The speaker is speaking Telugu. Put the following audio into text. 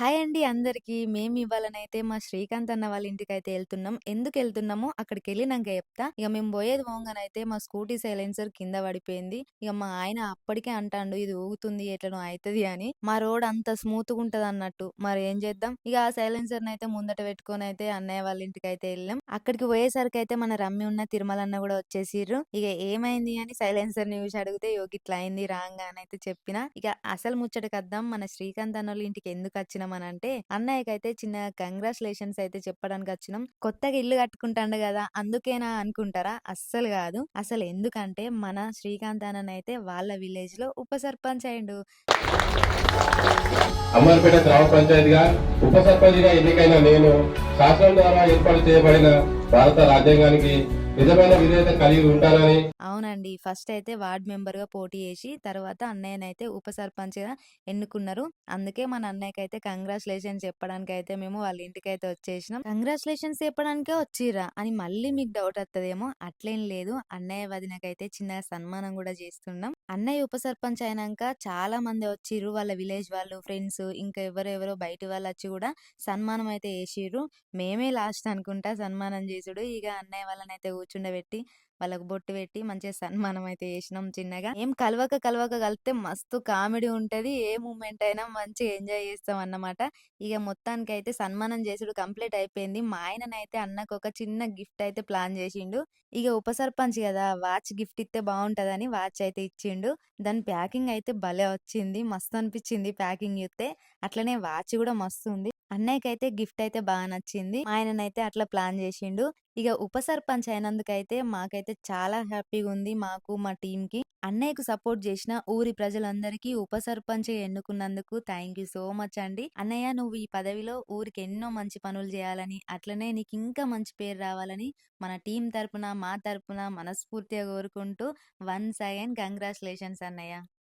హాయ్ అండి అందరికీ. మేము ఇవ్వాలనైతే మా శ్రీకాంత్ అన్న వాళ్ళ ఇంటికైతే వెళ్తున్నామో అక్కడికి వెళ్ళినాక చెప్తా. ఇక మేము పోయేది పోంగానైతే మా స్కూటీ సైలెన్సర్ కింద పడిపోయింది. ఇక మా ఆయన అప్పటికే అంటాండు ఇది ఊగుతుంది ఎట్లనో అవుతుంది అని. మా రోడ్ అంత స్మూత్గా ఉంటదన్నట్టు మరి ఏం చేద్దాం? ఇక ఆ సైలెన్సర్‌నైతే ముందట పెట్టుకొని అయితే అన్నయ్య వాళ్ళ ఇంటికైతే వెళ్ళాం అక్కడికి పోయేసరికైతే మన రమ్మి ఉన్న తిరుమల అన్న కూడా వచ్చేసిర్రు. ఇక ఏమైంది అని సైలెన్సర్ చూసి అడిగితే ఇగో గిట్ల అయింది రాంగా అని అయితే చెప్పిన. ఇక అసలు ముచ్చటకద్దాం మన శ్రీకాంత్ అన్న వాళ్ళ ఇంటికి ఎందుకు వచ్చినాం ఎందుకచ్చినామనంటే అన్నయ్యకైతే చిన్న కంగ్రాచులేషన్స్ అయితే చెప్పడానికి వచ్చినాం కొత్తగా ఇల్లు కట్టుకుంటాడు కదా అందుకేనా అనుకుంటారా? అస్సలు కాదు అసలు ఎందుకంటే మన శ్రీకాంత్ అన్ననైతే వాళ్ళ విలేజ్లో ఉప సర్పంచ్ అయిండు. అమ్మాయిపేట గ్రామ పంచాయతీగా ఉప సర్పంచ్గా ఎన్నికైన నేను శాసనం ద్వారా ఏర్పాటు చేయబడిన భారత రాజ్యాంగానికి నిజమైన విధేయత కలిగి ఉంటానని అవునండి. ఫస్ట్ అయితే వార్డ్ మెంబర్‌గా పోటీ చేసి తర్వాత అన్నయ్యనైతే ఉప సర్పంచ్‌గా ఎన్నుకున్నారు. అందుకే మన అన్నయ్యకి అయితే కంగ్రాచులేషన్స్ చెప్పడానికి అయితే మేము వాళ్ళ ఇంటికి అయితే వచ్చేసినాం. కంగ్రాచులేషన్స్ చెప్పడానికే వచ్చిర్రా అని మళ్ళీ మీకు డౌట్ వస్తుందేమో అట్లేం లేదు. అన్నయ్య వదినకైతే చిన్నగా సన్మానం కూడా చేస్తున్నాం. అన్నయ్య ఉప సర్పంచ్ అయినాక చాలా మంది వచ్చిర్రు. వాళ్ళ విలేజ్ వాళ్ళు, ఫ్రెండ్స్ ఇంకా ఎవరెవరో వాళ్ళు వచ్చి కూడా సన్మానం అయితే చేసిర్రు. మేమే లాస్ట్ అనుకుంటా సన్మానం చేసుడు. ఇక అన్నయ్య వాళ్ళనైతే కూర్చుండబెట్టి వాళ్ళకి బొట్టు పెట్టి మంచిగా సన్మానం అయితే చేసినాం చిన్నగా. ఏం కలవక కలవక కలిస్తే మస్తు కామెడీ ఉంటది. ఏ మూమెంట్ అయినా మంచిగా ఎంజాయ్ చేస్తాం అన్నమాట. ఇక మొత్తానికి అయితే సన్మానం చేసుడు కంప్లీట్ అయిపోయింది. మా ఆయననైతే అన్నకు ఒక చిన్న గిఫ్ట్ అయితే ప్లాన్ చేసిండు. ఇగ ఉప సర్పంచ్ కదా వాచ్ గిఫ్ట్ ఇస్తే బాగుంటదని వాచ్ అయితే ఇచ్చిండు. దాని ప్యాకింగ్ అయితే భలే వచ్చింది. మస్తు అనిపించింది ప్యాకింగ్ ఇస్తే అట్లనే వాచ్ కూడా మస్తు ఉంది అన్నయ్యకైతే గిఫ్ట్ అయితే బాగా నచ్చింది. మా ఆయననైతే అట్లా ప్లాన్ చేసిండు. ఇక ఉప సర్పంచ్ అయినందుకైతే మాకైతే చాలా హ్యాపీగుంది. మాకు, మా టీమ్‌కి. అన్నయ్యకు సపోర్ట్ చేసిన ఊరి ప్రజలందరికీ ఉప సర్పంచ్ ఎన్నుకున్నందుకు థ్యాంక్ యూ సో మచ్ అండి. అన్నయ్య నువ్వు ఈ పదవిలో ఊరికి ఎన్నో మంచి పనులు చేయాలని, అట్లనే నీకు ఇంకా మంచి పేరు రావాలని మన టీం తరపున, మా తరపున మనస్ఫూర్తిగా కోరుకుంటూ వన్స్ అగైన్ కంగ్రాచులేషన్స్ అన్నయ్య.